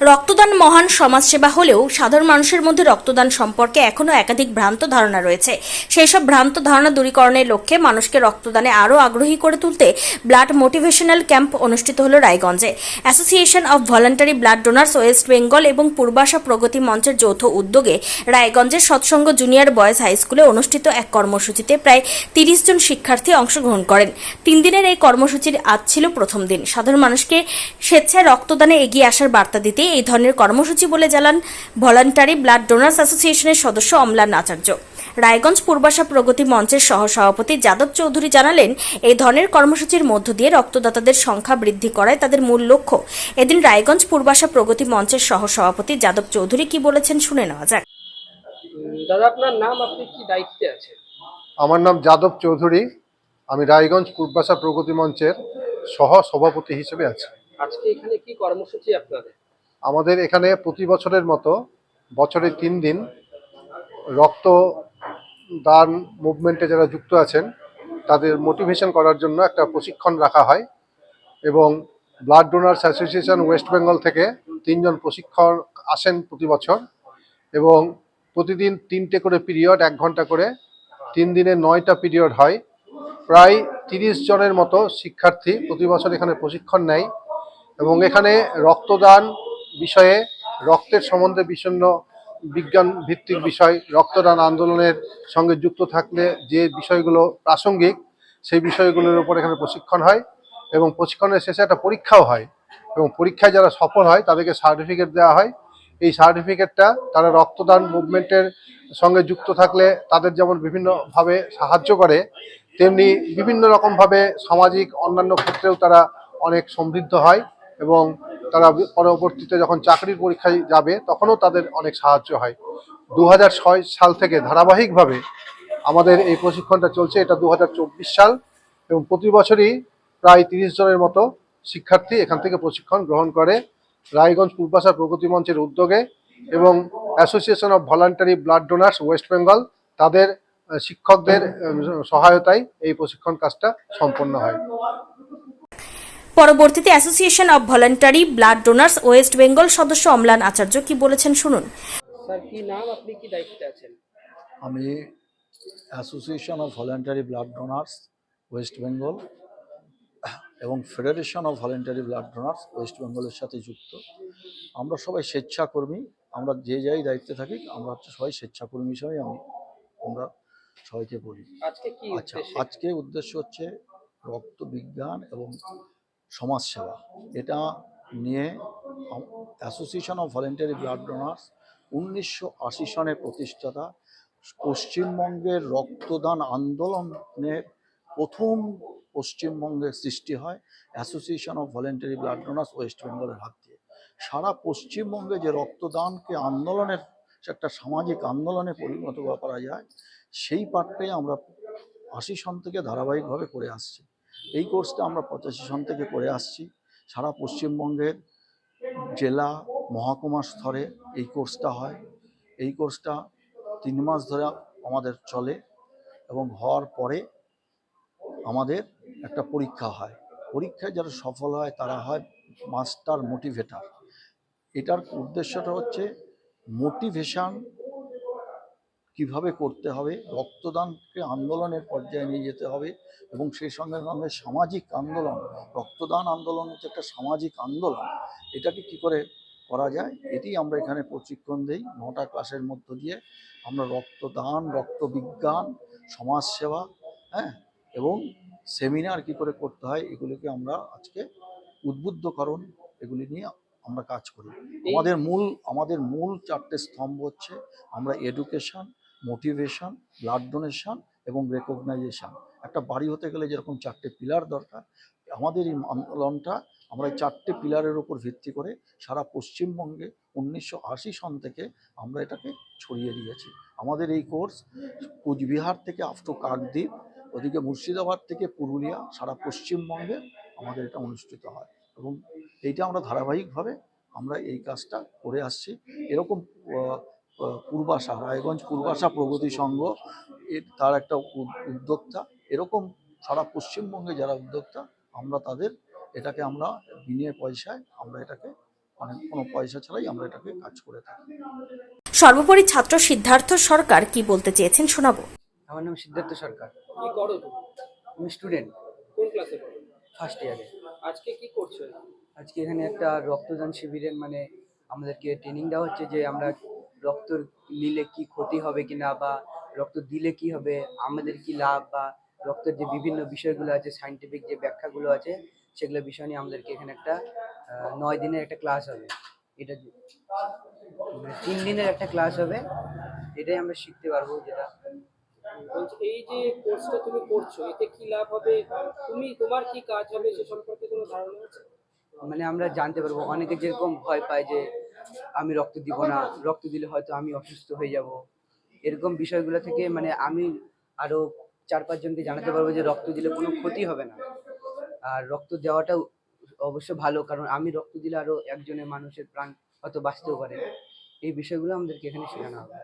রক্তদান মহান সমাজসেবা হলেও সাধারণ মানুষের মধ্যে রক্তদান সম্পর্কে এখনও একাধিক ভ্রান্ত ধারণা রয়েছে। সেই সব ভ্রান্ত ধারণা দূরীকরণের লক্ষ্যে মানুষকে রক্তদানে আরও আগ্রহী করে তুলতে ব্লাড মোটিভেশনাল ক্যাম্প অনুষ্ঠিত হলো রায়গঞ্জে। Association of voluntary blood donors, West Bengal এবং পূর্বাশা প্রগতি মঞ্চের যৌথ উদ্যোগে রায়গঞ্জের সৎসঙ্গ জুনিয়র বয়েজ হাই স্কুলে অনুষ্ঠিত এক কর্মসূচিতে প্রায় তিরিশ জন শিক্ষার্থী অংশগ্রহণ করেন। তিন দিনের এই কর্মসূচির আজ ছিল প্রথম দিন। সাধারণ মানুষকে স্বেচ্ছায় রক্তদানে এগিয়ে আসার বার্তা দিতে এই ধরনের কর্মসূচি বলে জানান ভলান্টারি ব্লাড ডোনার্স অ্যাসোসিয়েশনের সদস্য অমলান আচার্য। রায়গঞ্জ পূর্বাশা প্রগতি মঞ্চের সহসভাপতি যাদব চৌধুরী জানালেন এই ধরনের কর্মসূচির মধ্য দিয়ে রক্তদাতাদের সংখ্যা বৃদ্ধি করায় তাদের মূল লক্ষ্য। এদিন রায়গঞ্জ পূর্বাশা প্রগতি মঞ্চের সহসভাপতি যাদব চৌধুরী কি বলেছেন শুনে নেওয়া যাক। দাদা আপনার নাম আপনি কি দায়িত্বে আছেন? আমার নাম যাদব চৌধুরী। আমি রায়গঞ্জ পূর্বাশা প্রগতি মঞ্চের সহ সভাপতি হিসেবে আছি। আজকে এখানে কি কর্মসূচি আপনাদের? আমাদের এখানে প্রতি বছরের মতো বছরে তিন দিন রক্ত দান মুভমেন্টে যারা যুক্ত আছেন, তাদের মোটিভেশন করার জন্য একটা প্রশিক্ষণ রাখা হয় এবং blood donors association West Bengal থেকে তিনজন প্রশিক্ষক আসেন প্রতি বছর এবং প্রতিদিন তিনটে করে পিরিয়ড এক ঘণ্টা করে তিন দিনে নয়টা পিরিয়ড হয়। প্রায় তিরিশ জনের মতো শিক্ষার্থী প্রতি বছর এখানে প্রশিক্ষণ নেয় এবং এখানে রক্তদান বিষয়ে রক্তের সম্বন্ধে বিষণ্ণ বিজ্ঞান ভিত্তিক বিষয়, রক্তদান আন্দোলনের সঙ্গে যুক্ত থাকলে যে বিষয়গুলো প্রাসঙ্গিক, সেই বিষয়গুলোর উপর এখানে প্রশিক্ষণ হয় এবং প্রশিক্ষণের শেষে একটা পরীক্ষাও হয় এবং পরীক্ষায় যারা সফল হয় তাদেরকে সার্টিফিকেট দেওয়া হয়। এই সার্টিফিকেটটা তারা রক্তদান মুভমেন্টের সঙ্গে যুক্ত থাকলে তাদের যেমন বিভিন্নভাবে সাহায্য করে, তেমনি বিভিন্ন রকমভাবে সামাজিক অন্যান্য ক্ষেত্রেও তারা অনেক সমৃদ্ধ হয় এবং তারা পরবর্তীতে যখন চাকরির পরীক্ষায় যাবে, তখনও তাদের অনেক সাহায্য হয়। দু হাজার ছয় সাল থেকে ধারাবাহিকভাবে আমাদের এই প্রশিক্ষণটা চলছে। এটা দু হাজার চব্বিশ সাল এবং প্রতি বছরই প্রায় তিরিশ জনের মতো শিক্ষার্থী এখান থেকে প্রশিক্ষণ গ্রহণ করে রায়গঞ্জ পূর্বাশা প্রগতি মঞ্চের উদ্যোগে এবং association of voluntary blood donors West Bengal তাদের শিক্ষকদের সহায়তায় এই প্রশিক্ষণ কাজটা সম্পন্ন হয়। পরবর্তীতে association of voluntary blood donors West Bengal সদস্য অমলান আচার্য কি বলেছেন শুনুন। স্যার কি নাম? আপনি কি দায়িত্বে আছেন? আমি association of voluntary blood donors West Bengal এবং federation of voluntary blood donors West বেঙ্গলের সাথে যুক্ত। আমরা সবাই স্বেচ্ছাকর্মী আমরা যে যাই দায়িত্বে থাকি আমরা হচ্ছে সবাই স্বেচ্ছাকর্মী হিসাবে আমি আমরা সবাইকে বলি। আজকে আচ্ছা আজকে উদ্দেশ্য হচ্ছে রক্ত বিজ্ঞান এবং সমাজসেবা। এটা নিয়ে association of voluntary blood donors উনিশশো আশি সনে প্রতিষ্ঠাতা পশ্চিমবঙ্গের রক্তদান আন্দোলনের প্রথম পশ্চিমবঙ্গের সৃষ্টি হয় association of voluntary blood donors West বেঙ্গলের হাত দিয়ে। সারা পশ্চিমবঙ্গে যে রক্তদানকে আন্দোলনের একটা সামাজিক আন্দোলনে পরিণত করা যায়, সেই পাঠটাই আমরা আশি সন থেকে ধারাবাহিকভাবে করে আসছি। এই কোর্সটা আমরা পঁচাশি সন থেকে করে আসছি। সারা পশ্চিমবঙ্গের জেলা মহকুমা স্তরে এই কোর্সটা হয়। এই কোর্সটা তিন মাস ধরে আমাদের চলে এবং হওয়ার পরে আমাদের একটা পরীক্ষা হয়। পরীক্ষায় যারা সফল হয়, তারা হয় মাস্টার মোটিভেটার। এটার উদ্দেশ্যটা হচ্ছে মোটিভেশন কীভাবে করতে হবে রক্তদানকে আন্দোলনের পর্যায়ে নিয়ে যেতে হবে এবং সেই সঙ্গে সঙ্গে সামাজিক আন্দোলন রক্তদান আন্দোলন হচ্ছে একটা সামাজিক আন্দোলন। এটাকে কি করে করা যায়? এটি আমরা এখানে প্রশিক্ষণ দিই। নটা ক্লাসের মধ্য দিয়ে আমরা রক্তদান রক্তবিজ্ঞান সমাজসেবা হ্যাঁ এবং সেমিনার কি করে করতে হয় এগুলিকে আমরা আজকে উদ্বুদ্ধকরণ এগুলি নিয়ে আমরা কাজ করি। আমাদের মূল আমাদের মূল চারটে স্তম্ভ হচ্ছে আমরা এডুকেশন মোটিভেশন ব্লাড ডোনেশন এবং রেকগনাইজেশন একটা বাড়ি হতে গেলে যেরকম চারটে পিলার দরকার, আমাদের এই আন্দোলনটা আমরা এই চারটে পিলারের উপর ভিত্তি করে সারা পশ্চিমবঙ্গে উনিশশো আশি সন থেকে আমরা এটাকে ছড়িয়ে দিয়েছি। আমাদের এই কোর্স কুচবিহার থেকে আপ টু কাকদ্বীপ, ওদিকে মুর্শিদাবাদ থেকে পুরুলিয়া, সারা পশ্চিমবঙ্গে আমাদের এটা অনুষ্ঠিত হয় এবং এইটা আমরা ধারাবাহিকভাবে আমরা এই কাজটা করে আসছি। এরকম পূর্বাশা রায়গঞ্জ পূর্বাশা প্রগতি সংঘ এর তার একটা উদ্যোক্তা। এরকম সারা পশ্চিমবঙ্গে যারা উদ্যোক্তা আমরা তাদের এটাকে আমরা বিনিয়ে পয়সায় আমরা এটাকে অনেক কোনো পয়সা ছাড়াই আমরা এটাকে কাজ করে থাকি। সর্বোপরি ছাত্র সিদ্ধার্থ সরকার কি বলতে চেয়েছেন শোনাবো? আমার নাম সিদ্ধার্থ সরকার। কি করো তুমি? আমি স্টুডেন্ট কোন ক্লাসে পড়ো? ফার্স্ট ইয়ারে আজকে কি করছ? আজকে এখানে একটা রক্তদান শিবিরের মানে আমাদেরকে ট্রেনিং দেওয়া হচ্ছে যে আমরা রক্ত নিলে কি ক্ষতি হবে কিনা বা রক্ত দিলে কি হবে আমাদের কি লাভ বা রক্তের যে বিভিন্ন বিষয়গুলো আছে সাইন্টিফিক যে ব্যাখ্যাগুলো আছে সেগুলো বিষয় নিয়ে আমাদেরকে এখানে একটা নয় দিনের একটা ক্লাস হবে। এটা মানে তিন দিনের একটা ক্লাস হবে। এটাই আমরা শিখতে পারব যেটা। বলছি এই যে কোর্সটা তুমি করছ এতে কি লাভ হবে? তুমি তোমার কি কাজ হবে সে সম্পর্কে কোনো ধারণা আছে? মানে আমরা জানতে পারব। অনেকে যেরকম ভয় পায় যে আমি রক্ত দিব না রক্ত দিলে হয়তো আমি অসুস্থ হয়ে যাব। এরকম বিষয়গুলো থেকে মানে আমি আরও চার পাঁচজনকে জানাতে পারব যে রক্ত দিলে কোনো ক্ষতি হবে না। আর রক্ত দেওয়াটা অবশ্য ভালো কারণ আমি রক্ত দিলে আরও একজনের মানুষের প্রাণ হয়তো বাঁচতেও পারে। এই বিষয়গুলো আমাদেরকে এখানে শেখানো হবে।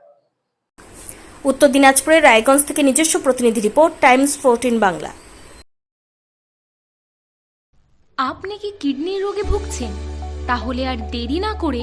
উত্তর দিনাজপুরের রায়গঞ্জ থেকে নিজস্ব প্রতিনিধি রিপোর্ট টাইমস ফোরটিন বাংলা। আপনি কি কিডনির রোগে ভুগছেন? তাহলে আর দেরি না করে